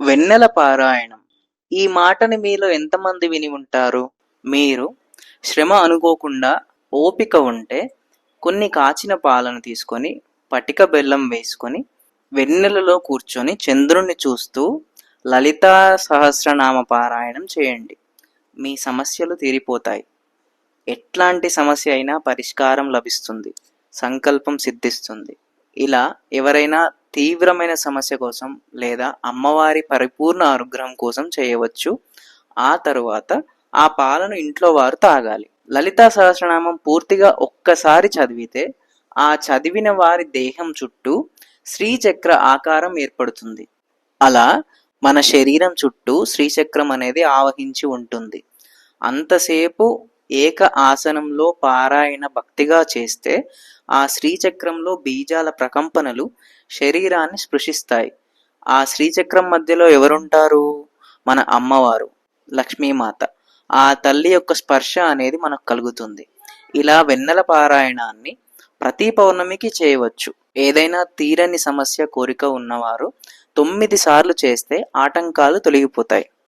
వెన్నెల పారాయణం. ఈ మాటని మీలో ఎంతమంది విని ఉంటారు? మీరు శ్రమ అనుకోకుండా ఓపిక ఉంటే కొన్ని కాచిన పాలను తీసుకొని పటిక బెల్లం వేసుకొని వెన్నెలలో కూర్చొని చంద్రుణ్ణి చూస్తూ లలితా సహస్రనామ పారాయణం చేయండి. మీ సమస్యలు తీరిపోతాయి. ఎట్లాంటి సమస్య అయినా పరిష్కారం లభిస్తుంది. సంకల్పం సిద్ధిస్తుంది. ఇలా ఎవరైనా తీవ్రమైన సమస్య కోసం లేదా అమ్మవారి పరిపూర్ణ అనుగ్రహం కోసం చేయవచ్చు. ఆ తరువాత ఆ పాలను ఇంట్లో వారు తాగాలి. లలితా సహస్రనామం పూర్తిగా ఒక్కసారి చదివితే ఆ చదివిన వారి దేహం చుట్టూ శ్రీచక్ర ఆకారం ఏర్పడుతుంది. అలా మన శరీరం చుట్టూ శ్రీచక్రం అనేది ఆవహించి ఉంటుంది. అంతసేపు ఏక ఆసనంలో పారాయణ భక్తిగా చేస్తే ఆ శ్రీచక్రంలో బీజాల ప్రకంపనలు శరీరాన్ని స్పృశిస్తాయి. ఆ శ్రీచక్రం మధ్యలో ఎవరుంటారు? మన అమ్మవారు లక్ష్మీమాత. ఆ తల్లి యొక్క స్పర్శ అనేది మనకు కలుగుతుంది. ఇలా వెన్నెల పారాయణాన్ని ప్రతి పౌర్ణమికి చేయవచ్చు. ఏదైనా తీరని సమస్య కోరిక ఉన్నవారు తొమ్మిది సార్లు చేస్తే ఆటంకాలు తొలగిపోతాయి.